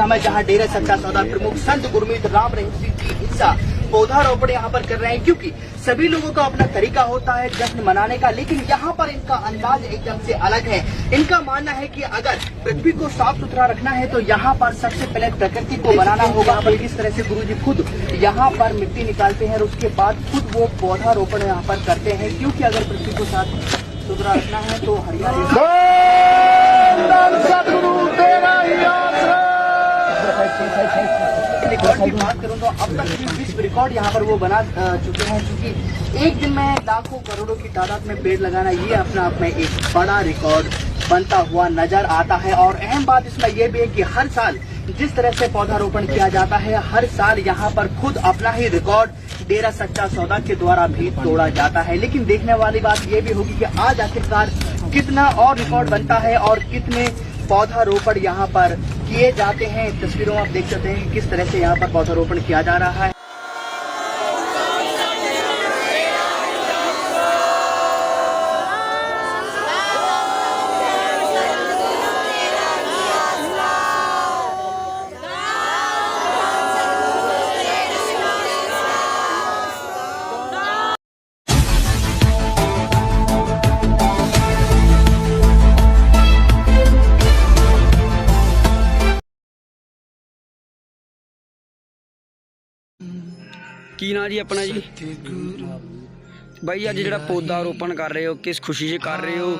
समय जहाँ डेरा सच्चा सौदा प्रमुख संत गुरमीत राम रहीम सिंह की हिस्सा पौधारोपण यहाँ पर कर रहे हैं क्योंकि सभी लोगों का अपना तरीका होता है जश्न मनाने का लेकिन यहाँ पर इनका अंदाज एकदम से अलग है। इनका मानना है कि अगर पृथ्वी को साफ़ सुथरा रखना है तो यहाँ पर सबसे पहले प्रकृति को बनाना होगा। पर किस तरह से गुरु जी खुद यहाँ पर मिट्टी निकालते हैं और उसके बाद खुद वो पौधारोपण यहाँ पर करते हैं क्योंकि अगर पृथ्वी को साफ़ सुथरा रखना है तो हरियाणा रिकॉर्ड की बात करूँ तो अब तक विश्व रिकॉर्ड यहाँ पर वो बना चुके हैं, क्योंकि एक दिन में लाखों करोड़ों की तादाद में पेड़ लगाना, ये अपना आप में एक बड़ा रिकॉर्ड बनता हुआ नज़र आता है। और अहम बात इसमें यह भी है कि हर साल जिस तरह से पौधारोपण किया जाता है, हर साल यहाँ पर खुद अपना ही रिकॉर्ड डेरा सच्चा सौदा के द्वारा भी तोड़ा जाता है। लेकिन देखने वाली बात यह भी होगी कि आज आखिरकार कितना और रिकॉर्ड बनता है और कितने पौधारोपण यहाँ पर किए जाते हैं तस्वीरों में आप देख सकते हैं कि किस तरह से यहाँ पर पौधारोपण किया जा रहा है ਕੀ ਨਾਂ ਜੀ ਆਪਣਾ ਜੀ। ਬਾਈ, ਅੱਜ ਜਿਹੜਾ ਪੌਦਾ ਰੋਪਣ ਕਰ ਰਹੇ ਹੋ, ਕਿਸ ਖੁਸ਼ੀ 'ਚ ਕਰ ਰਹੇ ਹੋ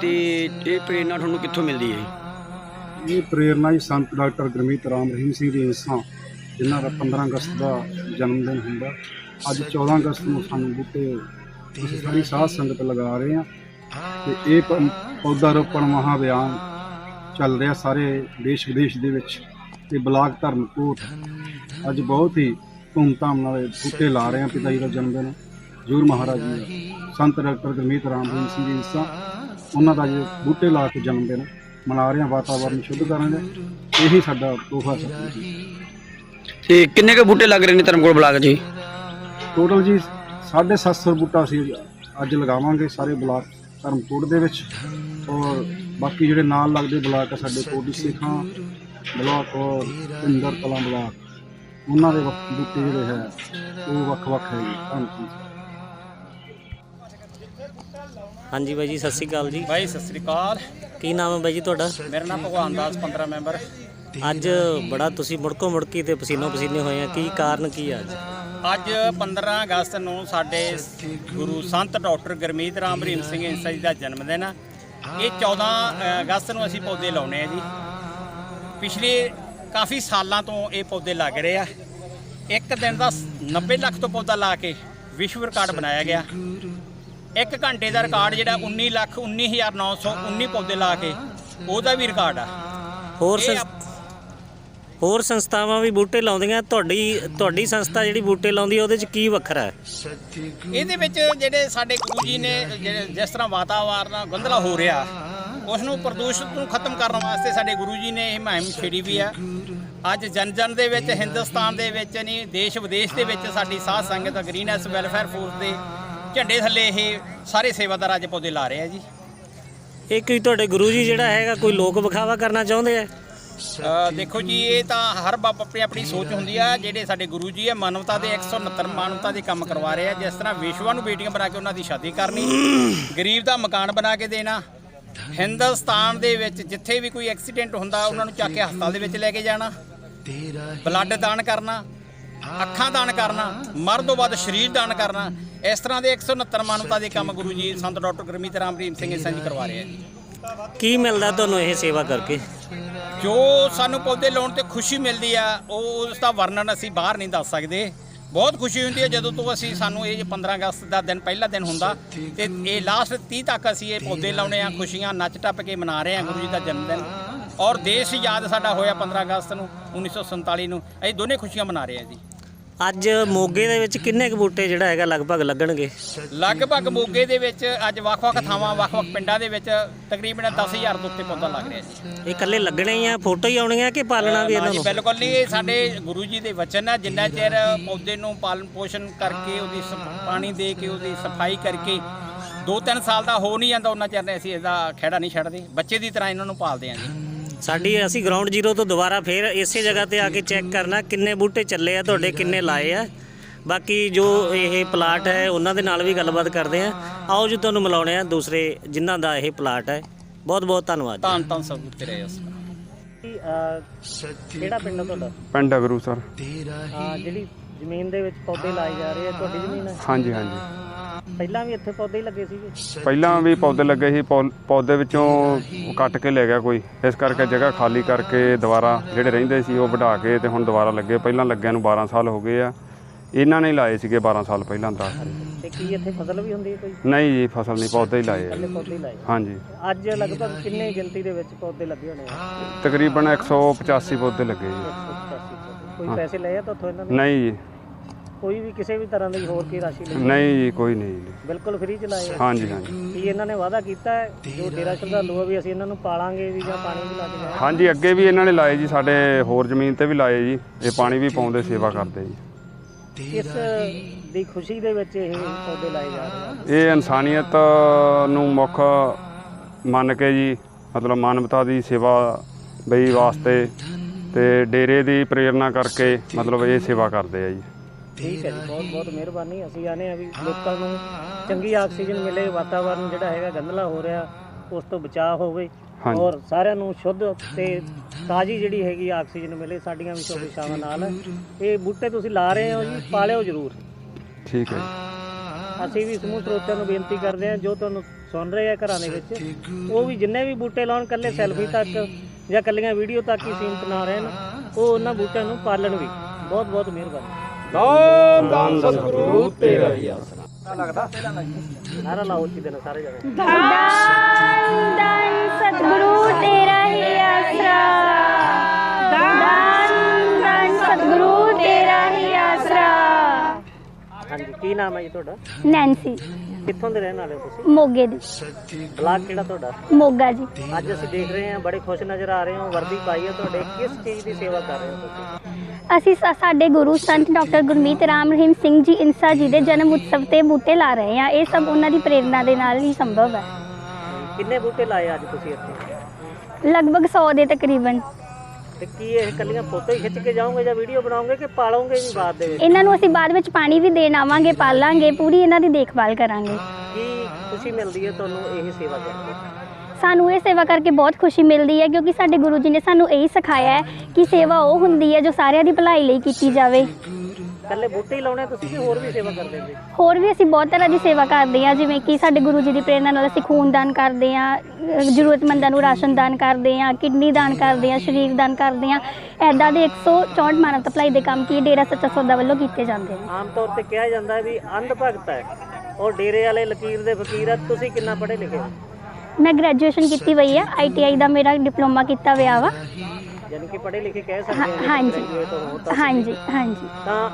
ਤੇ ਇਹ ਪ੍ਰੇਰਨਾ ਤੁਹਾਨੂੰ ਕਿੱਥੋਂ ਮਿਲਦੀ ਹੈ ਇਹ ਪ੍ਰੇਰਨਾ ਜੀ ਸੰਤ ਡਾਕਟਰ ਗੁਰਮੀਤ ਰਾਮ ਰਹੀਮ ਸਿੰਘ ਦੀ ਇੰਸਾਂ ਜਿਨ੍ਹਾਂ ਦਾ 15 ਅਗਸਤ ਦਾ ਜਨਮ ਦਿਨ ਹੁੰਦਾ। ਅੱਜ 14 ਅਗਸਤ ਨੂੰ ਸਾਨੂੰ ਬੂਟੇ, ਅਸੀਂ ਸਾਰੀ ਸਾਧ ਸੰਗਤ ਲਗਾ ਰਹੇ ਹਾਂ ਤੇ ਇਹ ਪੌਦਾ ਰੋਪਣ ਮਹਾ ਅਭਿਆਨ ਚੱਲ ਰਿਹਾ ਸਾਰੇ ਦੇਸ਼ ਵਿਦੇਸ਼ ਦੇ ਵਿੱਚ। ਤੇ ਬਲਾਕ ਧਰਮਕੋਟ। ਅੱਜ ਬਹੁਤ ਹੀ ਧੂਮਧਾਮ ਨਾਲ ਬੂਟੇ ਲਾ ਰਹੇ ਹਾਂ ਪਿਤਾ ਜੀ ਦਾ ਜਨਮ ਦਿਨ। ਜੂਰ ਮਹਾਰਾਜ ਜੀ ਦਾ। ਸੰਤ ਡਾਕਟਰ ਗੁਰਮੀਤ ਰਾਮ ਸਿੰਘ ਦੀ ਇੰਸਾਂ ਉਹਨਾਂ ਦਾ ਜੀ ਬੂਟੇ ਲਾ ਕੇ ਜਨਮ ਦਿਨ ਮਨਾ ਰਹੇ ਹਾਂ ਵਾਤਾਵਰਨ ਸ਼ੁੱਧ ਕਰਾਂਗੇ। ਇਹੀ ਸਾਡਾ ਤੋਹਫਾ ਸਤਿਗੁਰੂ ਜੀ ਤੇ ਕਿੰਨੇ ਕੁ ਬੂਟੇ ਲੱਗ ਰਹੇ ਨੇ ਧਰਮਕੋਟ ਬਲਾਕ ਜੀ? ਟੋਟਲ ਜੀ 750 ਬੂਟਾ ਅਸੀਂ ਅੱਜ ਲਗਾਵਾਂਗੇ ਸਾਰੇ ਬਲਾਕ ਧਰਮਕੋਟ ਦੇ ਵਿੱਚ। ਔਰ ਬਾਕੀ ਜਿਹੜੇ ਨਾਲ ਲੱਗਦੇ ਬਲਾਕ ਆ ਸਾਡੇ ਕੋਟੀ ਸਿੱਖਾਂ ਬਲਾਕ ਔਰ ਇੰਦਰ ਕਲਾਂ ਬਲਾਕ। ਉਹਨਾਂ ਦੇ ਵੱਖ- ਬੂਟੇ ਜਿਹੜੇ ਹੈ ਉਹ ਵੱਖ-ਵੱਖ ਹੈ ਜੀ ਹਾਂਜੀ ਬਾਈ ਜੀ ਸਤਿ ਸ਼੍ਰੀ ਅਕਾਲ ਜੀ। ਬਾਈ ਸਤਿ ਸ੍ਰੀ ਅਕਾਲ। ਕੀ ਨਾਮ ਹੈ ਬਾਈ ਜੀ ਤੁਹਾਡਾ? ਮੇਰਾ ਨਾਮ ਭਗਵਾਨ ਦਾਸ 15 ਮੈਂਬਰ। ਅੱਜ ਬੜਾ ਤੁਸੀਂ ਮੁੜਕੋ ਮੁੜਕੀ ਤੇ ਪਸੀਨੋ ਪਸੀਨੇ ਹੋਏ ਆ। ਕੀ ਕਾਰਨ ਕੀ ਆ ਅੱਜ? ਅੱਜ 15 ਅਗਸਤ ਨੂੰ ਸਾਡੇ ਗੁਰੂ ਸੰਤ ਡਾਕਟਰ ਗੁਰਮੀਤ ਰਾਮ ਰਹੀਮ ਸਿੰਘ ਇੰਸਾ ਜੀ ਦਾ ਜਨਮ ਦਿਨ ਆ। ਇਹ 14 ਅਗਸਤ ਨੂੰ ਅਸੀਂ ਪੌਦੇ ਲਾਉਣੇ ਆ ਜੀ। ਪਿਛਲੇ ਕਾਫੀ ਸਾਲਾਂ ਤੋਂ ਇਹ ਪੌਦੇ ਲੱਗ ਰਹੇ ਆ। ਇੱਕ ਦਿਨ ਦਾ 90 ਲੱਖ ਤੋਂ ਪੌਦਾ ਲਾ ਕੇ ਵਿਸ਼ਵ ਰਿਕਾਰਡ ਬਣਾਇਆ ਗਿਆ। ਇੱਕ ਘੰਟੇ ਦਾ ਰਿਕਾਰਡ ਜਿਹੜਾ 19 ਲੱਖ 19919 ਪੌਦੇ ਲਾ ਕੇ ਉਹਦਾ ਵੀ ਰਿਕਾਰਡ ਆ। ਹੋਰ ਹੋਰ ਸੰਸਥਾਵਾਂ ਵੀ ਬੂਟੇ ਲਾਉਂਦੀਆਂ ਤੁਹਾਡੀ ਤੁਹਾਡੀ ਸੰਸਥਾ ਜਿਹੜੀ ਬੂਟੇ ਲਾਉਂਦੀ ਹੈ ਉਹਦੇ 'ਚ ਕੀ ਵੱਖਰਾ ਹੈ? ਇਹਦੇ ਵਿੱਚ ਜਿਹੜੇ ਸਾਡੇ ਗੁਰੂ ਜੀ ਨੇ ਜਿਹੜੇ ਜਿਸ ਤਰ੍ਹਾਂ ਵਾਤਾਵਰਨ ਗੰਧਲਾ ਹੋ ਰਿਹਾ ਉਸ ਨੂੰ ਪ੍ਰਦੂਸ਼ਣ ਨੂੰ ਖਤਮ ਕਰਨ ਵਾਸਤੇ ਸਾਡੇ ਗੁਰੂ ਜੀ ਨੇ ਇਹ ਮੁਹਿੰਮ ਛੇੜੀ ਵੀ ਆ। ਅੱਜ ਜਨ ਜਨ ਦੇ ਵਿੱਚ ਹਿੰਦੁਸਤਾਨ ਦੇ ਵਿੱਚ ਨਹੀਂ ਦੇਸ਼ ਵਿਦੇਸ਼ ਦੇ ਵਿੱਚ ਸਾਡੀ ਸਾਧ ਸੰਗਤ ਗ੍ਰੀਨੈਸ ਵੈਲਫੇਅਰ ਫੋਰਸ ਦੇ ਝੰਡੇ ਥੱਲੇ ਇਹ ਸਾਰੇ ਸੇਵਾਦਾਰ ਅੱਜ ਪੌਦੇ ਲਾ ਰਹੇ ਆ ਜੀ। ਇਹ ਕੋਈ ਤੁਹਾਡੇ ਗੁਰੂ ਜੀ ਜਿਹੜਾ ਹੈਗਾ ਕੋਈ ਲੋਕ ਵਿਖਾਵਾ ਕਰਨਾ ਚਾਹੁੰਦੇ ਆ? ਦੇਖੋ ਜੀ ਇਹ ਤਾਂ ਹਰ ਬਾਪ ਆਪਣੀ ਆਪਣੀ ਸੋਚ ਹੁੰਦੀ ਆ ਜਿਹੜੇ ਸਾਡੇ ਗੁਰੂ ਜੀ ਹੈ ਮਾਨਵਤਾ ਦੇ 169 ਮਾਨਵਤਾ ਦੇ ਕੰਮ ਕਰਵਾ ਰਹੇ ਆ। ਜਿਸ ਤਰ੍ਹਾਂ ਵਿਸ਼ਵਾ ਨੂੰ ਬੇਟੀਆਂ ਬਣਾ ਕੇ ਉਹਨਾਂ ਦੀ ਸ਼ਾਦੀ ਕਰਨੀ ਗਰੀਬ ਦਾ ਮਕਾਨ ਬਣਾ ਕੇ ਦੇਣਾ ਹਿੰਦੁਸਤਾਨ ਦੇ ਵਿੱਚ ਜਿੱਥੇ ਵੀ ਕੋਈ ਐਕਸੀਡੈਂਟ ਹੁੰਦਾ ਉਹਨਾਂ ਨੂੰ ਚੱਕ ਕੇ ਹਸਪਤਾਲ ਦੇ ਵਿੱਚ ਲੈ ਕੇ ਜਾਣਾ। ਬਲੱਡ ਦਾਨ ਕਰਨਾ ਅੱਖਾਂ ਦਾਨ ਕਰਨਾ ਮਰਨ ਤੋਂ ਬਾਅਦ ਸਰੀਰ ਦਾਨ ਕਰਨਾ। ਇਸ ਤਰ੍ਹਾਂ ਦੇ 169 ਮਾਨਵਤਾ ਦੇ ਕੰਮ ਗੁਰੂ ਜੀ ਸੰਤ ਡਾਕਟਰ ਗੁਰਮੀਤ ਰਾਮ ਰਹੀਮ ਸਿੰਘ ਇੰਸਾਂ ਜੀ ਕਰਵਾ ਰਹੇ ਆ। ਜੀ ਕੀ ਮਿਲਦਾ ਤੁਹਾਨੂੰ ਇਹ ਸੇਵਾ ਕਰਕੇ? ਜੋ ਸਾਨੂੰ ਪੌਦੇ ਲਾਉਣ ਤੇ ਖੁਸ਼ੀ ਮਿਲਦੀ ਆ ਉਹ ਉਸ ਦਾ ਵਰਣਨ ਅਸੀਂ ਬਾਹਰ ਨਹੀਂ ਦੱਸ ਸਕਦੇ। ਬਹੁਤ ਖੁਸ਼ੀ ਹੁੰਦੀ ਹੈ ਜਦੋਂ ਤੋਂ ਅਸੀਂ ਸਾਨੂੰ ਇਹ 15 ਅਗਸਤ ਦਾ ਦਿਨ ਪਹਿਲਾ ਦਿਨ ਹੁੰਦਾ ਤੇ ਇਹ ਲਾਸਟ 30 ਤੱਕ ਅਸੀਂ ਇਹ ਪੌਦੇ ਲਾਉਣੇ ਆ ਖੁਸ਼ੀਆਂ ਨੱਚ ਟੱਪ ਕੇ ਮਨਾ ਰਹੇ ਆ ਗੁਰੂ ਜੀ ਦਾ ਜਨਮ ਦਿਨ ਔਰ ਦੇਸ਼ ਆਜ਼ਾਦ ਸਾਡਾ ਹੋਇਆ 15 ਅਗਸਤ ਨੂੰ 1947 ਨੂੰ। ਅਸੀਂ ਦੋਨੇ ਖੁਸ਼ੀਆਂ ਮਨਾ ਰਹੇ ਆ ਜੀ। ਅੱਜ ਮੋਗੇ ਦੇ ਵਿੱਚ ਕਿੰਨੇ ਕੁ ਬੂਟੇ ਜਿਹੜਾ ਹੈਗਾ ਲਗਭਗ ਲੱਗਣਗੇ? ਲਗਭਗ ਮੋਗੇ ਦੇ ਵਿੱਚ ਅੱਜ ਵੱਖ-ਵੱਖ ਥਾਵਾਂ ਵੱਖ-ਵੱਖ ਪਿੰਡਾਂ ਦੇ ਵਿੱਚ ਤਕਰੀਬਨ 10000 ਤੋਂ ਉੱਤੇ ਪੌਦਾ ਲੱਗ ਰਿਹਾ ਜੀ। ਇਹ ਇਕੱਲੇ ਲੱਗਣੇ ਹੀ ਆ ਫੋਟੋ ਹੀ ਆਉਣੀਆਂ ਕਿ ਪਾਲਣਾ ਵੀ ਇਹਨਾਂ ਨੂੰ? ਬਿਲਕੁਲ ਨਹੀਂ ਇਹ ਸਾਡੇ ਗੁਰੂ ਜੀ ਦੇ ਵਚਨ ਆ ਜਿੰਨਾ ਚਿਰ ਪੌਦੇ ਨੂੰ ਪਾਲਣ ਪੋਸ਼ਣ ਕਰਕੇ ਉਹਦੀ ਪਾਣੀ ਦੇ ਕੇ ਉਹਦੀ ਸਫ਼ਾਈ ਕਰਕੇ 2-3 ਸਾਲ ਦਾ ਹੋ ਨਹੀਂ ਜਾਂਦਾ ਉਹਨਾਂ ਚਿਰ ਅਸੀਂ ਇਹਦਾ ਖਹਿੜਾ ਨਹੀਂ ਛੱਡਦੇ। ਬੱਚੇ ਦੀ ਤਰ੍ਹਾਂ ਇਹਨਾਂ ਨੂੰ ਪਾਲਦੇ ਆ ਜੀ। ਸਾਡੀ ਅਸੀਂ ਗਰਾਊਂਡ ਜ਼ੀਰੋ ਤੋਂ ਦੁਬਾਰਾ ਫੇਰ ਇਸੇ ਜਗ੍ਹਾ ਤੇ ਆ ਕੇ ਚੈੱਕ ਕਰਨਾ ਕਿੰਨੇ ਬੂਟੇ ਚੱਲੇ ਆ ਤੁਹਾਡੇ ਕਿੰਨੇ ਲਾਏ ਆ। ਬਾਕੀ ਜੋ ਇਹ ਪਲਾਟ ਹੈ ਉਹਨਾਂ ਦੇ ਨਾਲ ਵੀ ਗੱਲਬਾਤ ਕਰਦੇ ਆ। ਆਓ ਜੀ ਤੁਹਾਨੂੰ ਮਿਲਾਉਣੇ ਆ ਦੂਸਰੇ ਜਿਨ੍ਹਾਂ ਦਾ ਇਹ ਪਲਾਟ ਹੈ। ਬਹੁਤ ਬਹੁਤ ਧੰਨਵਾਦ ਤਾਂ ਤਾਂ ਸਭ ਉੱਤੇ ਰਹੇ ਉਸ ਕਿਹੜਾ ਪਿੰਡ ਹੈ ਤੁਹਾਡਾ? ਪਿੰਡ ਅਗਰੂ ਸਰ। ਜਿਹੜੀ ਜ਼ਮੀਨ ਦੇ ਵਿੱਚ ਪੌਦੇ ਲਾਏ ਜਾ ਰਹੇ ਆ ਤੁਹਾਡੀ ਜ਼ਮੀਨ ਹੈ? ਹਾਂਜੀ ਹਾਂਜੀ। ਪਹਿਲਾਂ ਵੀ ਇੱਥੇ ਪੌਦੇ ਹੀ ਲੱਗੇ ਸੀਗੇ। ਪਹਿਲਾਂ ਵੀ ਪੌਦੇ ਲੱਗੇ ਸੀ ਪੌਦੇ ਵਿੱਚੋਂ ਕੱਟ ਕੇ ਲੈ ਗਿਆ ਕੋਈ। ਇਸ ਕਰਕੇ ਜਗ੍ਹਾ ਖਾਲੀ ਕਰਕੇ ਦੁਬਾਰਾ ਜਿਹੜੇ ਰਹਿੰਦੇ ਸੀ ਉਹ ਵਢਾ ਕੇ ਤੇ ਹੁਣ ਦੁਬਾਰਾ ਲੱਗੇ। ਪਹਿਲਾਂ ਲੱਗਿਆਂ ਨੂੰ 12 ਸਾਲ ਹੋ ਗਏ ਆ। ਇਹਨਾਂ ਨੇ ਲਾਏ ਸੀਗੇ 12 ਸਾਲ ਪਹਿਲਾਂ ਦਾ। ਤੇ ਕੀ ਇੱਥੇ ਫਸਲ ਵੀ ਹੁੰਦੀ ਹੈ ਕੋਈ? ਨਹੀਂ ਜੀ ਫਸਲ ਨਹੀਂ ਪੌਦੇ ਹੀ ਲਾਏ ਆ ਪਹਿਲੇ ਪੌਦੇ ਹੀ ਲਾਏ। ਹਾਂਜੀ। ਅੱਜ ਲਗਭਗ ਕਿੰਨੇ ਗਿਣਤੀ ਦੇ ਵਿੱਚ ਪੌਦੇ ਲੱਗੇ ਹੋਣੇ ਆ? ਤਕਰੀਬਨ 185 ਪੌਦੇ ਲੱਗੇ ਜੀ। 185 ਪੌਦੇ। ਕੋਈ ਪੈਸੇ ਲਏ ਆ ਤੁਹਾਥੋਂ ਇਹਨਾਂ ਨੇ? ਨਹੀਂ ਜੀ। ਕੋਈ ਵੀ ਕਿਸੇ ਵੀ ਤਰ੍ਹਾਂ ਦੀ ਹੋਰ ਕੀ ਰਾਸ਼ੀ ਲਈ ਨਹੀਂ ਜੀ ਕੋਈ ਨਹੀਂ ਜੀ। ਬਿਲਕੁਲ ਫ੍ਰੀ ਚ ਲਾਏ ਆ। ਹਾਂਜੀ ਹਾਂਜੀ। ਕੀ ਇਹਨਾਂ ਨੇ ਵਾਅਦਾ ਕੀਤਾ ਹੈ ਜੋ ਡੇਰਾ ਸ਼ਰਧਾਲੂ ਆ ਵੀ ਅਸੀਂ ਇਹਨਾਂ ਨੂੰ ਪਾਲਾਂਗੇ ਵੀ ਜਾਂ ਪਾਣੀ ਵੀ ਲਾ ਕੇ ਜਾਵਾਂਗੇ ਹਾਂਜੀ ਅੱਗੇ ਵੀ ਇਹਨਾਂ ਨੇ ਲਾਏ ਜੀ ਸਾਡੇ ਹੋਰ ਜ਼ਮੀਨ ਤੇ ਵੀ ਲਾਏ ਜੀ। ਇਹ ਪਾਣੀ ਵੀ ਪਾਉਂਦੇ ਸੇਵਾ ਕਰਦੇ ਜੀ। ਕਿਸ ਦੀ ਖੁਸ਼ੀ ਦੇ ਵਿੱਚ ਇਹ ਪੌਦੇ ਲਾਏ ਜਾ ਰਹੇ ਆ। ਇਹ ਇਨਸਾਨੀਅਤ ਨੂੰ ਮੁੱਖ ਮੰਨ ਕੇ ਜੀ ਮਤਲਬ ਮਾਨਵਤਾ ਦੀ ਸੇਵਾ ਬਈ ਵਾਸਤੇ ਤੇ ਡੇਰੇ ਦੀ ਪ੍ਰੇਰਣਾ ਕਰਕੇ ਮਤਲਬ ਇਹ ਸੇਵਾ ਕਰਦੇ ਆ ਜੀ। ਠੀਕ ਹੈ ਜੀ ਬਹੁਤ ਬਹੁਤ ਮਿਹਰਬਾਨੀ। ਅਸੀਂ ਆਨੇ ਆ ਵੀ ਲੋਕਾਂ ਨੂੰ ਚੰਗੀ ਆਕਸੀਜਨ ਮਿਲੇ ਵਾਤਾਵਰਨ ਜਿਹੜਾ ਹੈਗਾ ਗੰਦਲਾ ਹੋ ਰਿਹਾ ਉਸ ਤੋਂ ਬਚਾਅ ਹੋਵੇ। ਹਾਂਜੀ। ਔਰ ਸਾਰਿਆਂ ਨੂੰ ਸ਼ੁੱਧ ਤੇ ਤਾਜ਼ੀ ਜਿਹੜੀ ਹੈਗੀ ਆਕਸੀਜਨ ਮਿਲੇ ਸਾਡੀਆਂ ਵੀ ਸ਼ੁਭ ਇਛਾਵਾਂ ਨਾਲ। ਇਹ ਬੂਟੇ ਤੁਸੀਂ ਲਾ ਰਹੇ ਹੋ ਜੀ ਪਾਲਿਓ ਜ਼ਰੂਰ। ਠੀਕ ਹੈ ਜੀ। ਅਸੀਂ ਵੀ ਸਮੂਹ ਸਰੋਤਿਆਂ ਨੂੰ ਬੇਨਤੀ ਕਰਦੇ ਹਾਂ ਜੋ ਤੁਹਾਨੂੰ ਸੁਣ ਰਹੇ ਆ ਘਰਾਂ ਦੇ ਵਿੱਚ ਉਹ ਵੀ ਜਿੰਨੇ ਵੀ ਬੂਟੇ ਲਾਉਣ ਕੱਲੇ ਸੈਲਫੀ ਤੱਕ ਜਾਂ ਕੱਲੀਆਂ ਵੀਡੀਓ ਤੱਕ ਹੀ ਸੀਮਤ ਨਾ ਰਹਿਣ ਉਹ ਉਹਨਾਂ ਬੂਟਿਆਂ ਨੂੰ ਪਾਲਣ ਵੀ। ਬਹੁਤ ਬਹੁਤ ਮਿਹਰਬਾਨੀ। ਨਾਰਾ ਲਾਓ ਜੀ ਦਿਨ ਸਾਰੇ ਜਣੇ। ਦਾਨ ਦਾਨ ਸਤਿਗੁਰੂ ਤੇਰਾ ਹੀ ਆਸਰਾ। ਦਾਨ ਦਾਨ ਸਤਿਗੁਰੂ ਤੇਰਾ ਹੀ ਆਸਰਾ। ਹਾਂਜੀ ਕੀ ਨਾਮ ਹੈ ਜੀ ਤੁਹਾਡਾ? ਨੈਂਸੀ। ਕਿੱਥੋਂ ਦੇ ਰਹਿਣ ਵਾਲੇ ਹੋ ਤੁਸੀਂ? ਮੋਗੇ ਦੀ। ਬਲਾਕ ਕਿਹੜਾ ਤੁਹਾਡਾ? ਮੋਗਾ ਜੀ। ਅੱਜ ਅਸੀਂ ਦੇਖ ਰਹੇ ਹਾਂ ਬੜੇ ਖੁਸ਼ ਨਜ਼ਰ ਆ ਰਹੇ ਹੋ ਵਰਦੀ ਪਾਈ ਹੈ ਤੁਹਾਡੇ। ਕਿਸ ਚੀਜ਼ ਦੀ ਸੇਵਾ ਕਰ ਰਹੇ ਹੋ ਤੁਸੀਂ? ਅਸੀਂ ਸਾਡੇ ਗੁਰੂ ਸੰਤ ਡਾਕਟਰ ਗੁਰਮੀਤ ਰਾਮ ਰਹੀਮ ਸਿੰਘ ਜੀ ਇਨਸਾ ਜੀ ਦੇ ਜਨਮ ਉਤਸਵ ਤੇ ਬੂਟੇ ਲਾ ਰਹੇ ਹਾਂ। ਇਹ ਸਭ ਉਹਨਾਂ ਦੀ ਪ੍ਰੇਰਣਾ ਦੇ ਨਾਲ ਹੀ ਸੰਭਵ ਹੈ। ਕਿੰਨੇ ਬੂਟੇ ਲਾਏ ਅੱਜ ਤੁਸੀਂ ਇੱਥੇ? ਲਗਭਗ 100 ਦੇ ਤਕਰੀਬਨ। ਤੇ ਕੀ ਇਹ ਕੱਲੀਆਂ ਫੋਟੋ ਹੀ ਖਿੱਚ ਕੇ ਜਾਓਗੇ ਜਾਂ ਵੀਡੀਓ ਬਣਾਓਗੇ ਕਿ ਪਾਲੋਗੇ ਵੀ ਬਾਅਦ ਦੇ ਵਿੱਚ? ਇਹਨਾਂ ਨੂੰ ਅਸੀਂ ਬਾਅਦ ਵਿੱਚ ਪਾਣੀ ਵੀ ਦੇਣ ਆਵਾਂਗੇ ਪਾਲਾਂਗੇ ਪੂਰੀ ਇਹਨਾਂ ਦੀ ਦੇਖਭਾਲ ਕਰਾਂਗੇ। ਕੀ ਖੁਸ਼ੀ ਮਿਲਦੀ ਹੈ ਤੁਹਾਨੂੰ ਇਹ ਸੇਵਾ ਕਰਕੇ ਸਾਨੂੰ ਇਹ ਸੇਵਾ ਕਰਕੇ ਬਹੁਤ ਖੁਸ਼ੀ ਮਿਲਦੀ ਹੈ ਕਿਉਂਕਿ ਸਾਡੇ ਗੁਰੂ ਜੀ ਨੇ ਸਾਨੂੰ ਇਹੀ ਸਿਖਾਇਆ ਹੈ ਕਿ ਸੇਵਾ ਉਹ ਹੁੰਦੀ ਹੈ ਜੋ ਸਾਰਿਆਂ ਦੀ ਭਲਾਈ ਲਈ ਕੀਤੀ ਜਾਵੇ। ਕੱਲੇ ਬੂਟੇ ਹੀ ਲਾਉਣੇ ਤੁਸੀਂ ਕਿ ਹੋਰ ਵੀ ਸੇਵਾ ਕਰਦੇ ਜੀ ਹੋਰ ਵੀ ਅਸੀਂ ਬਹੁਤ ਤਰ੍ਹਾਂ ਦੀ ਸੇਵਾ ਕਰਦੇ ਹਾਂ ਜਿਵੇਂ ਕਿ ਸਾਡੇ ਗੁਰੂ ਜੀ ਦੀ ਪ੍ਰੇਰਣਾ ਨਾਲ ਅਸੀਂ ਖੂਨ ਦਾਨ ਕਰਦੇ ਹਾਂ ਜ਼ਰੂਰਤਮੰਦਾਂ ਨੂੰ ਰਾਸ਼ਨ ਦਾਨ ਕਰਦੇ ਹਾਂ ਕਿਡਨੀ ਦਾਨ ਕਰਦੇ ਹਾਂ ਸਰੀਰ ਦਾਨ ਕਰਦੇ ਹਾਂ। ਐਦਾਂ ਦੇ 164 ਮਾਨਵਤਾ ਭਲਾਈ ਦੇ ਕੰਮ ਕੀ ਡੇਰਾ ਸੱਚਾ ਸੌਦਾ ਵੱਲੋਂ ਕੀਤੇ ਜਾਂਦੇ ਨੇ। ਆਮ ਤੌਰ ਤੇ ਕਿਹਾ ਜਾਂਦਾ ਹੈ ਵੀ ਅੰਧ ਭਗਤ ਹੈ ਔਰ ਡੇਰੇ ਵਾਲੇ ਲਕੀਰ ਦੇ ਫਕੀਰ ਆ ਤੁਸੀਂ ਕਿੰਨਾ ਪੜ੍ਹੇ ਲਿਖੇ ਹੋ? ਮੈਂ ਗ੍ਰੈਜੂਏਸ਼ਨ ਕੀਤੀ ਹੋਈ ਹੈ ਆਈਟੀਆਈ ਦਾ ਮੇਰਾ ਡਿਪਲੋਮਾ ਕੀਤਾ ਹੋਇਆ ਵਾ। ਯਾਨੀ ਕਿ ਪੜ੍ਹੇ ਲਿਖੇ ਕਹਿ ਸਕਦੇ ਹਾਂ- ਹਾਂਜੀ। ਹਾਂਜੀ ਹਾਂਜੀ। ਤਾਂ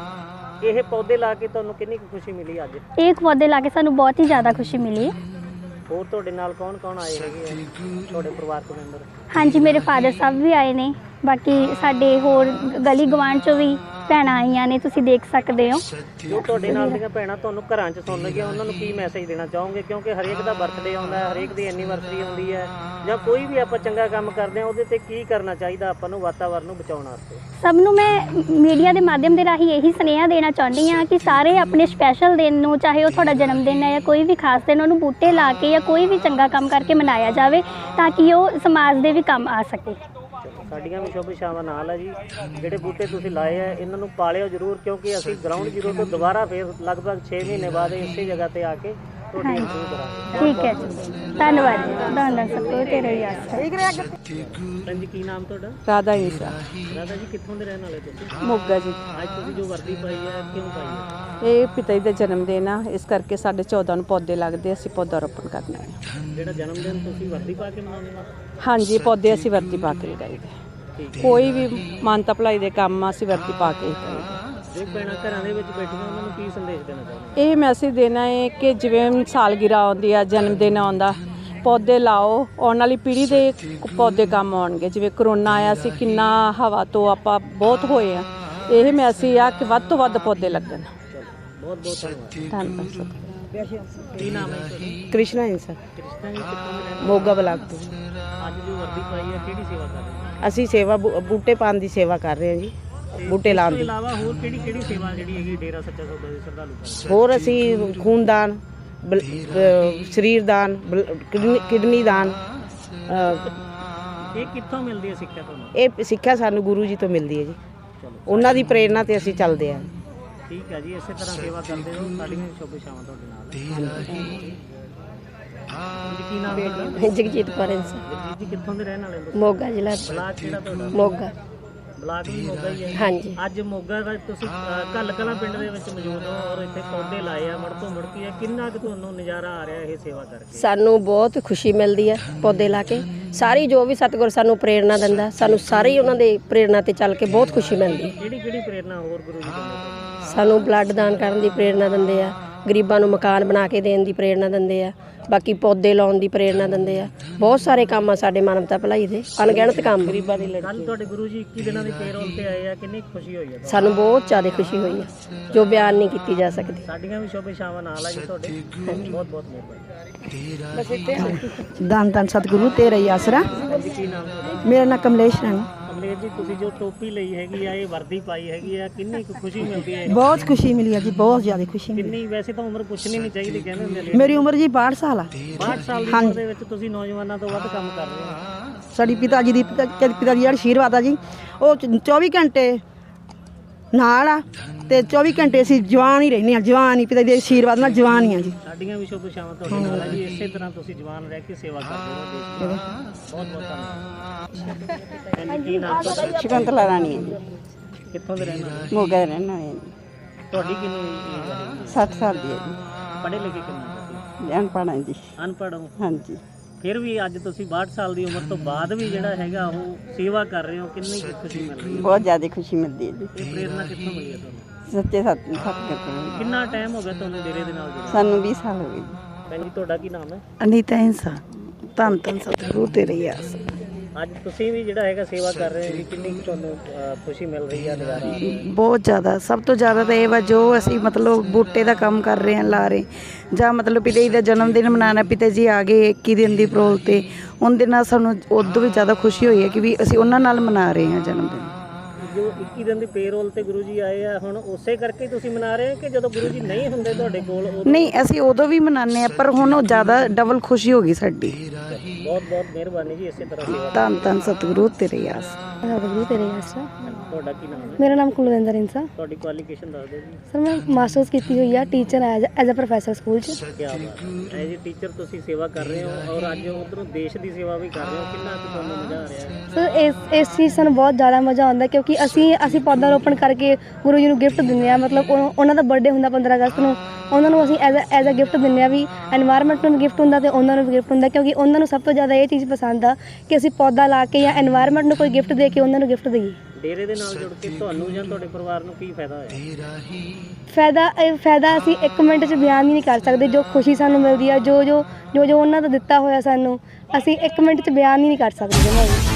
ਇਹ ਪੌਦੇ ਲਾ ਕੇ ਤੁਹਾਨੂੰ ਕਿੰਨੀ ਕੁ ਖੁਸ਼ੀ ਮਿਲੀ ਅੱਜ? ਇਹ ਪੌਦੇ ਲਾ ਕੇ ਸਾਨੂੰ ਬਹੁਤ ਹੀ ਜ਼ਿਆਦਾ ਖੁਸ਼ੀ ਮਿਲੀ। ਹੈ ਹੋਰ ਤੁਹਾਡੇ ਨਾਲ ਕੌਣ ਕੌਣ ਆਏ ਹੈਗੇ ਆ? ਤੁਹਾਡੇ ਪਰਿਵਾਰਕ ਮੈਂਬਰ? ਹਾਂਜੀ ਮੇਰੇ ਫਾਦਰ ਸਾਹਿਬ ਵੀ ਆਏ ਨੇ। ਬਾਕੀ ਸਾਡੇ ਹੋਰ ਗਲੀ ਗਵਾਂਢ ਚੋਂ ਵੀ ਭੈਣਾਂ ਆਈਆਂ ਨੇ ਤੁਸੀਂ ਦੇਖ ਸਕਦੇ ਹੋ। ਜੋ ਤੁਹਾਡੇ ਨਾਲ ਦੀਆਂ ਭੈਣਾਂ ਤੁਹਾਨੂੰ ਘਰਾਂ 'ਚ ਸੁਣ ਲੱਗੀਆਂ ਉਹਨਾਂ ਨੂੰ ਕੀ ਮੈਸੇਜ ਦੇਣਾ ਚਾਹੋਗੇ? ਕਿਉਂਕਿ ਹਰੇਕ ਦਾ ਬਰਥਡੇ ਆਉਂਦਾ ਹੈ ਹਰੇਕ ਦੀ ਐਨੀਵਰਸਰੀ ਆਉਂਦੀ ਹੈ। ਜਾਂ ਕੋਈ ਵੀ ਆਪਾਂ ਚੰਗਾ ਕੰਮ ਕਰਦੇ ਹਾਂ ਉਹਦੇ ਤੇ ਕੀ ਕਰਨਾ ਚਾਹੀਦਾ ਆਪਾਂ ਨੂੰ ਵਾਤਾਵਰਨ ਨੂੰ ਬਚਾਉਣ ਵਾਸਤੇ? ਸਭ ਨੂੰ ਮੈਂ ਮੀਡੀਆ ਦੇ ਮਾਧਿਅਮ ਦੇ ਰਾਹੀਂ ਇਹੀ ਸੁਨੇਹਾ ਦੇਣਾ ਚਾਹੁੰਦੀ ਹਾਂ ਕਿ ਸਾਰੇ ਆਪਣੇ ਸਪੈਸ਼ਲ ਦਿਨ ਨੂੰ ਚਾਹੇ ਉਹ ਤੁਹਾਡਾ ਜਨਮ ਦਿਨ ਹੈ ਜਾਂ ਕੋਈ ਵੀ ਖਾਸ ਦਿਨ ਉਹਨੂੰ ਬੂਟੇ ਲਾ ਕੇ ਜਾਂ ਕੋਈ ਵੀ ਚੰਗਾ ਕੰਮ ਕਰਕੇ ਮਨਾਇਆ ਜਾਵੇ ਤਾਂ ਕਿ ਉਹ ਸਮਾਜ ਦੇ ਵੀ ਕੰਮ ਆ ਸਕੇ। ਸਾਡੀਆਂ ਵੀ ਸ਼ੁਭ ਇਛਾਵਾਂ ਨਾਲ ਹੈ ਜੀ। ਜਿਹੜੇ ਬੂਟੇ ਤੁਸੀਂ ਲਾਏ ਆ, ਇਹਨਾਂ ਨੂੰ ਪਾਲਿਓ ਜ਼ਰੂਰ, ਕਿਉਂਕਿ ਅਸੀਂ ਗਰਾਊਂਡ ਜ਼ੀਰੋ ਤੋਂ ਦੁਬਾਰਾ ਫੇਰ ਲਗਭਗ 6 ਮਹੀਨੇ ਬਾਅਦ ਇਸੇ ਜਗ੍ਹਾ ਤੇ ਆ ਕੇ ਹਾਂਜੀ। ਠੀਕ ਹੈ ਜੀ। ਧੰਨਵਾਦ ਜੀ। ਧੰਨਵਾਦ ਸਭ ਤੋਂ ਤੇਰੇ ਹੀ ਆਸ ਹੈ। ਭੈਣ ਜੀ ਕੀ ਨਾਮ ਤੁਹਾਡਾ? ਰਾਧਾ ਇੰਸਾ ਰਾਧਾ ਜੀ ਕਿੱਥੋਂ ਦੇ ਰਹਿਣ ਵਾਲੇ ਤੁਸੀਂ? ਮੋਗਾ ਜੀ। ਅੱਜ ਤੁਸੀਂ ਜੋ ਵਰਦੀ ਪਾਈ ਹੈ ਕਿਉਂ ਪਾਈ ਹੈ? ਇਹ ਪਿਤਾ ਜੀ ਦਾ ਜਨਮ ਦਿਨ ਆ। ਇਸ ਕਰਕੇ ਸਾਡੇ 14 ਨੂੰ ਪੌਦੇ ਲੱਗਦੇ ਅਸੀਂ ਪੌਦਾ ਰੋਪਣ ਕਰਨਾ ਹੈ ਜਿਹੜਾ ਜਨਮ ਦਿਨ ਤੁਸੀਂ ਵਰਦੀ ਪਾ ਕੇ ਮਨਾਉਂਦੇ ਹੋ? ਹਾਂਜੀ ਪੌਦੇ ਅਸੀਂ ਵਰਤੀ ਪਾ ਕੇ ਲਗਾਈਦੇ ਠੀਕ ਕੋਈ ਵੀ ਮਾਨਤਾ ਭਲਾਈ ਦੇ ਕੰਮ ਆ ਅਸੀਂ ਵਰਤੀ ਪਾ ਕੇ ਹੀ ਕਰੀਦੇ। ਜੇ ਭੈਣਾਂ ਘਰਾਂ ਦੇ ਵਿੱਚ ਬੈਠੀਆਂ ਉਹਨਾਂ ਨੂੰ ਕੀ ਸੰਦੇਸ਼ ਦੇਣਾ ਚਾਹੁੰਦੇ ਇਹ ਮੈਸੇਜ ਦੇਣਾ ਹੈ ਕਿ ਜਿਵੇਂ ਸਾਲਗਿਰਾ ਆਉਂਦੀ ਆ ਜਨਮ ਦਿਨ ਆਉਂਦਾ ਪੌਦੇ ਲਾਓ ਆਉਣ ਵਾਲੀ ਪੀੜ੍ਹੀ ਦੇ ਪੌਦੇ ਕੰਮ ਆਉਣਗੇ। ਜਿਵੇਂ ਕਰੋਨਾ ਆਇਆ ਸੀ ਕਿੰਨਾ ਹਵਾ ਤੋਂ ਆਪਾਂ ਬਹੁਤ ਹੋਏ ਆ। ਇਹ ਮੈਸੇਜ ਆ ਕਿ ਵੱਧ ਤੋਂ ਵੱਧ ਪੌਦੇ ਲੱਗਣ। ਬਹੁਤ ਬਹੁਤ ਧੰਨਵਾਦ। ਧੰਨਵਾਦ ਸਤਿ ਕੀ ਨਾਮ ਹੈ ਤੁਹਾਡਾ ਕ੍ਰਿਸ਼ਨਾ ਇੰਸਾ ਕ੍ਰਿਸ਼ਨਾ ਜੀ ਕਿੱਥੋਂ ਦੇ ਰਹਿਣ ਮੋਗਾ ਬਲਾਕ ਤੋਂ। ਵਾਲੇ? ਅੱਜ ਜੋ ਵਰਦੀ ਪਾਈ ਹੈ ਕਿਹੜੀ ਸੇਵਾ ਕਰ ਰਹੇ ਹੋ? ਅਸੀਂ ਸੇਵਾ ਬੂ- ਬੂਟੇ ਪਾਉਣ ਦੀ ਸੇਵਾ ਕਰ ਰਹੇ ਹਾਂ ਜੀ। ਬੂਟੇ ਲਾਉਣ ਦੀ। ਇਲਾਵਾ ਹੋਰ ਕਿਹੜੀ ਕਿਹੜੀ ਸੇਵਾ ਜਿਹੜੀ ਹੈਗੀ ਡੇਰਾ ਸੱਚਾ ਸੌਦਾ ਦੇ ਸ਼ਰਧਾਲੂ ਹੋਰ ਅਸੀਂ ਖੂਨਦਾਨ ਸਰੀਰ ਦਾਨ ਕਿਡਨੀ- ਦਾਨ ਇਹ ਕਿੱਥੋਂ ਮਿਲਦੀ ਹੈ ਸਿੱਖਿਆ ਤੁਹਾਨੂੰ? ਇਹ ਸਿੱਖਿਆ ਸਾਨੂੰ ਗੁਰੂ ਜੀ ਤੋਂ ਮਿਲਦੀ ਹੈ ਜੀ। ਉਹਨਾਂ ਦੀ ਪ੍ਰੇਰਣਾ ਤੇ ਅਸੀਂ ਚੱਲਦੇ ਹਾਂ। ਠੀਕ ਹੈ ਜੀ ਇਸੇ ਤਰ੍ਹਾਂ ਸੇਵਾ ਕਰਦੇ ਰਹੋ। ਸਾਡੀਆਂ ਵੀ ਸ਼ੁਭ ਇਛਾਵਾਂ ਤੁਹਾਡੇ ਨਾਲ। ਹੈ। ਜੀ ਕੀ ਨਾਮ ਹੈ ਜਗਜੀਤ ਜਗਜੀਤ ਜੀ ਕਿੱਥੋਂ ਦੇ ਰਹਿਣ ਵਾਲੇ ਹੋ ਮੋਗਾ ਜ਼ਿਲ੍ਹਾ ਬਲਾਕ ਕਿਹੜਾ ਤੁਹਾਡਾ? ਮੋਗਾ। ਬਲਾਕ ਵੀ ਮੋਗਾ ਹੀ ਹੈ ਹਾਂਜੀ। ਅੱਜ ਮੋਗਾ ਦਾ ਤੁਸੀਂ ਕੱਲ ਕਲਾਂ ਪਿੰਡ ਦੇ ਵਿੱਚ ਮੌਜੂਦ ਹੋ ਔਰ ਇੱਥੇ ਪੌਦੇ ਲਾਏ ਆ ਮੜ ਤੋਂ ਮੁੜਕੀ ਹੈ ਕਿੰਨਾ ਕੁ ਤੁਹਾਨੂੰ ਨਜ਼ਾਰਾ ਆ ਰਿਹਾ ਇਹ ਸੇਵਾ ਕਰਕੇ? ਸਾਨੂੰ ਬਹੁਤ ਖੁਸ਼ੀ ਮਿਲਦੀ ਹੈ ਪੌਦੇ ਲਾ ਕੇ। ਸਾਰੀ ਜੋ ਵੀ ਸਤਿਗੁਰ ਸਾਨੂੰ ਪ੍ਰੇਰਣਾ ਦਿੰਦਾ ਸਾਨੂੰ ਸਾਰੇ ਹੀ ਉਹਨਾਂ ਦੇ ਪ੍ਰੇਰਣਾ ਤੇ ਚੱਲ ਕੇ ਬਹੁਤ ਖੁਸ਼ੀ ਮਿਲਦੀ। ਹੈ ਕਿਹੜੀ ਕਿਹੜੀ ਪ੍ਰੇਰਣਾ ਹੋਰ ਗੁਰੂ ਜੀ ਦਿੰਦੇ? ਸਾਨੂੰ ਬਲੱਡ ਦਾਨ ਕਰਨ ਦੀ ਪ੍ਰੇਰਣਾ ਦਿੰਦੇ ਆ। ਗਰੀਬਾਂ ਨੂੰ ਮਕਾਨ ਬਣਾ ਕੇ ਦੇਣ ਦੀ ਪ੍ਰੇਰਣਾ ਦਿੰਦੇ ਆ। ਬਾਕੀ ਪੌਦੇ ਲਾਉਣ ਦੀ ਪ੍ਰੇਰਣਾ ਦਿੰਦੇ ਆ। ਬਹੁਤ ਸਾਰੇ ਕੰਮ ਆ ਸਾਡੇ ਮਾਨਵਤਾ ਭਲਾਈ ਦੇ। ਅਣਗਿਣਤ ਕੰਮ। ਗਰੀਬਾਂ ਦੀ ਕੱਲ ਤੁਹਾਡੇ ਗੁਰੂ ਜੀ 21 ਦਿਨਾਂ ਦੀ ਪੇਰੋਲ ਤੇ ਆਏ ਆ ਕਿੰਨੀ ਖੁਸ਼ੀ ਹੋਈ ਤੁਹਾਨੂੰ? ਸਾਨੂੰ ਬਹੁਤ ਜ਼ਿਆਦਾ ਖੁਸ਼ੀ ਹੋਈ ਆ ਜੋ ਬਿਆਨ ਨਹੀਂ ਕੀਤੀ ਜਾ ਸਕਦੀ। ਸਾਡੀਆਂ ਵੀ ਸ਼ੁਭ ਇਛਾਵਾਂ ਨਾਲ ਆ ਜੀ ਤੁਹਾਡੇ। ਬਹੁਤ ਬਹੁਤ ਮਿਹਰਬਾਨੀ। ਧੰਨ ਧੰਨ ਸਤਿਗੁਰੂ ਤੇਰਾ ਹੀ ਆਸਰਾ। ਮੇਰਾ ਨਾਮ ਕਮਲੇਸ਼ ਰਾਣੀ। ਅਮਲੇਸ਼ ਜੀ ਤੁਸੀਂ ਜੋ ਟੋਪੀ ਲਈ ਹੈਗੀ ਆ ਇਹ ਵਰਦੀ ਪਾਈ ਹੈਗੀ ਆ ਕਿੰਨੀ ਕੁ ਖੁਸ਼ੀ ਮਿਲਦੀ ਹੈ? ਬਹੁਤ ਖੁਸ਼ੀ ਮਿਲੀ ਹੈ ਜੀ ਬਹੁਤ ਜ਼ਿਆਦਾ ਖੁਸ਼ੀ ਮਿਲੀ। ਕਿੰਨੀ ਵੈਸੇ ਤਾਂ ਉਮਰ ਪੁੱਛਣੀ ਨਹੀਂ ਚਾਹੀਦੀ ਕਹਿੰਦੇ ਹੁੰਦੇ ਨੇ ਮੇਰੀ ਉਮਰ ਜੀ 62 ਸਾਲ ਆ। 62 ਸਾਲ ਦੀ ਉਮਰ ਦੇ ਵਿੱਚ ਤੁਸੀਂ ਨੌਜਵਾਨਾਂ ਤੋਂ ਵੱਧ ਕੰਮ ਕਰ ਰਹੇ ਹੋ। ਸਾਡੀ ਪਿਤਾ ਜੀ ਦੀ ਪਿਤਾ ਪਿਤਾ ਜੀ ਜਿਹੜਾ ਆਸ਼ੀਰਵਾਦ ਆ ਜੀ। ਉਹ 24 ਘੰਟੇ ਨਾਲ ਆ ਤੇ 24 ਘੰਟੇ ਅਸੀਂ ਜਵਾਨ ਹੀ ਰਹਿੰਦੇ ਆ ਜਵਾਨ ਹੀ ਪਿਤਾ ਜੀ ਦੇ ਆਸ਼ੀਰਵਾਦ ਨਾਲ ਜਵਾਨ ਹੀ ਆ ਜੀ। ਸਾਡੀਆਂ ਵੀ ਸ਼ੁਭ ਇਛਾਵਾਂ ਤੁਹਾਡੇ ਨਾਲ ਜੀ ਇਸੇ ਤਰ੍ਹਾਂ ਤੁਸੀਂ ਜਵਾਨ ਰਹਿ ਕੇ ਸੇਵਾ ਕਰਦੇ ਰਹੋ ਬਹੁਤ ਬਹੁਤ ਧੰਨਵਾਦ। ਹਾਂਜੀ, ਕੀ ਨਾਮ ਤੁਹਾਡਾ? ਸ਼ਕੰਤਲਾ ਰਾਣੀ ਹੈ ਜੀ। ਕਿੱਥੋਂ ਦੇ ਰਹਿਣ ਵਾਲੇ? ਮੋਗਾ ਦੇ ਰਹਿਣ ਵਾਲੇ ਤੁਹਾਡੀ ਕਿੰਨੀ ਹੈ 60 ਸਾਲ ਦੀ ਹੈ ਪੜ੍ਹੇ ਲਿਖੇ ਕਿੰਨਾ ਤੁਸੀਂ? ਜੀ ਅਨਪੜ੍ਹ ਹਾਂ ਜੀ। ਅਨਪੜ੍ਹ ਹੋ। ਹਾਂਜੀ। ਫਿਰ ਵੀ ਅੱਜ ਤੁਸੀਂ 62 ਸਾਲ ਦੀ ਉਮਰ ਤੋਂ ਬਾਅਦ ਵੀ ਜਿਹੜਾ ਹੈਗਾ ਉਹ ਸੇਵਾ ਕਰ ਰਹੇ ਹੋ ਕਿੰਨੀ ਕੁ ਖੁਸ਼ੀ ਮਿਲ ਰਹੀ ਬਹੁਤ ਜ਼ਿਆਦਾ ਖੁਸ਼ੀ ਮਿਲਦੀ ਹੈ ਜੀ। ਇਹ ਪ੍ਰੇਰਣਾ ਕਿੱਥੋਂ ਮਿਲੀ ਹੈ ਤੁਹਾਨੂੰ? ਸੱਚੇ ਸਤ ਸਤਿਗੁਰ ਕਿੰਨਾ ਟਾਈਮ ਹੋ ਗਿਆ ਤੁਹਾਨੂੰ ਡੇਰੇ ਦੇ ਨਾਲ ਜੁੜੇ ਸਾਨੂੰ 20 ਸਾਲ ਹੋ ਗਏ ਜੀ। ਭੈਣ ਜੀ ਤੁਹਾਡਾ ਕੀ ਨਾਮ ਹੈ? ਅਨੀਤਾ ਇੰਸਾ ਧੰਨ ਧੰਨ ਸਤਿਗੁਰੂ ਤੇਰਾ ਹੀ ਆਸਰਾ ਅੱਜ ਤੁਸੀਂ ਵੀ ਜਿਹੜਾ ਹੈਗਾ ਸੇਵਾ ਕਰ ਰਹੇ ਹੋ ਜੀ ਕਿੰਨੀ ਕੁ ਤੁਹਾਨੂੰ ਖੁਸ਼ੀ ਮਿਲ ਰਹੀ ਹੈ ਨਜ਼ਾਰਾ ਆ ਰਿਹਾ ਹੈ? ਬਹੁਤ ਜ਼ਿਆਦਾ ਸਭ ਤੋਂ ਜ਼ਿਆਦਾ ਤਾਂ ਇਹ ਵਾ ਜੋ ਅਸੀਂ ਮਤਲਬ ਬੂਟੇ ਦਾ ਕੰਮ ਕਰ ਰਹੇ ਹਾਂ ਲਾ ਰਹੇ ਜਾਂ ਮਤਲਬ ਪਿਤਾ ਜੀ ਦਾ ਜਨਮ ਦਿਨ ਮਨਾਉਣਾ ਪਿਤਾ ਜੀ ਆ ਗਏ 21 ਦਿਨ ਦੀ ਪ੍ਰੋਲ ਤੇ ਉਹਦੇ ਨਾਲ ਸਾਨੂੰ ਉਦੋਂ ਵੀ ਜ਼ਿਆਦਾ ਖੁਸ਼ੀ ਹੋਈ ਹੈ ਕਿ ਵੀ ਅਸੀਂ ਉਹਨਾਂ ਨਾਲ ਮਨਾ ਰਹੇ ਹਾਂ ਜਨਮ ਦਿਨ ਜੋ 21 ਦਿਨ ਦੀ ਪੇਰੋਲ ਤੇ ਗੁਰੂ ਜੀ ਆਏ ਆ ਹੁਣ ਉਸੇ ਕਰਕੇ ਤੁਸੀਂ ਮਨਾ ਰਹੇ ਹੋ ਕਿ ਜਦੋਂ ਗੁਰੂ ਜੀ ਨਹੀਂ ਹੁੰਦੇ ਤੁਹਾਡੇ ਕੋਲ ਉਦੋਂ ਨਹੀਂ ਅਸੀਂ ਉਦੋਂ ਵੀ ਮਨਾਉਂਦੇ ਆ ਪਰ ਹੁਣ ਉਹ ਜ਼ਿਆਦਾ ਡਬਲ ਖੁਸ਼ੀ ਹੋ ਗਈ ਸਾਡੀ। ਬਹੁਤ ਬਹੁਤ ਮਿਹਰਬਾਨੀ ਜੀ ਇਸੇ ਤਰ੍ਹਾਂ ਸੇਵਾ ਧੰਨ ਧੰਨ ਸਤਿਗੁਰੂ ਤੇਰੇ ਆਸ। ਸਤਿਗੁਰੂ ਤੇਰੇ ਆਸਰਾ ਤੁਹਾਡਾ ਕੀ ਨਾਮ ਹੈ? ਮੇਰਾ ਨਾਮ ਕੁਲਵਿੰਦਰ ਇੰਸਾ ਤੁਹਾਡੀ ਕੁਆਲੀਫਿਕੇਸ਼ਨ ਦੱਸ ਦਿਓ ਜੀ। ਸਰ ਮੈਂ ਮਾਸਟਰਸ ਕੀਤੀ ਹੋਈ ਆ teacher as as a professor school 'ਚ। ਕੀ ਬਾਤ ਹੈ। ਐਜ਼ ਅ ਟੀਚਰ ਤੁਸੀਂ ਸੇਵਾ ਕਰ ਰਹੇ ਹੋ ਔਰ ਅੱਜ ਉਧਰੋਂ ਦੇਸ਼ ਦੀ ਸੇਵਾ ਵੀ ਕਰ ਰਹੇ ਹੋ। ਕਿੰਨਾ ਕੁ ਤੁਹਾਨੂੰ ਮਜ਼ਾ ਆ ਰਿਹਾ ਹੈ? ਸਰ ਇਸ ਇਸ ਚੀਜ਼ ਸਾਨੂੰ ਬਹੁਤ ਜ਼ਿਆਦਾ ਮਜ਼ਾ ਆਉਂਦਾ ਕਿਉਂਕਿ ਅਸੀਂ ਅਸੀਂ ਪੌਦਾ ਰੋਪਣ ਕਰਕੇ ਗੁਰੂ ਜੀ ਨੂੰ ਗਿਫਟ ਦਿੰਦੇ ਆ ਮਤਲਬ ਉਹ- ਉਹਨਾਂ ਦਾ ਬਰਥਡੇ ਹੁੰਦਾ 15 ਅਗਸਤ ਨੂੰ ਉਹਨਾਂ ਨੂੰ ਅਸੀਂ ਐਜ਼ ਐਜ਼ ਅ ਗਿਫਟ ਦਿੰਦੇ ਆ ਵੀ এনवायरमेंट ਨੂੰ ਗਿਫਟ ਹੁੰਦਾ ਤੇ ਉਹਨਾਂ ਨੂੰ ਵੀ ਗਿਫਟ ਹੁੰਦਾ ਕਿਉਂਕਿ ਉਹਨਾਂ ਨੂੰ ਸਭ ਤੋਂ ਜ਼ਿਆਦਾ ਇਹ ਚੀਜ਼ ਪਸੰਦ ਆ ਕਿ ਅਸੀਂ ਪੌਦਾ ਲਾ ਕੇ ਜਾਂ এনवायरमेंट ਨੂੰ ਕੋਈ ਗਿਫਟ ਦੇ ਕੇ ਉਹਨਾਂ ਨੂੰ ਗਿਫਟ ਦਈਏ। ਡੇਰੇ ਦੇ ਨਾਲ ਜੁੜ ਕੇ ਤੁਹਾਨੂੰ ਜਾਂ ਤੁਹਾਡੇ ਪਰਿਵਾਰ ਨੂੰ ਕੀ ਫਾਇਦਾ ਹੋਇਆ? ਫਾਇਦਾ ਇਹ ਫਾਇਦਾ ਅਸੀਂ ਇੱਕ ਮਿੰਟ 'ਚ ਬਿਆਨ ਹੀ ਨਹੀਂ ਕਰ ਸਕਦੇ ਜੋ ਖੁਸ਼ੀ ਸਾਨੂੰ ਮਿਲਦੀ ਆ ਜੋ ਜੋ ਜੋ ਜੋ ਉਹਨਾਂ ਦਾ ਦਿੱਤਾ ਹੋਇਆ ਸਾਨੂੰ ਅਸੀਂ ਇੱਕ ਮਿੰਟ 'ਚ ਬਿਆਨ ਹੀ ਨਹੀਂ ਕਰ ਸਕਦੇ। ਜਮਾਂ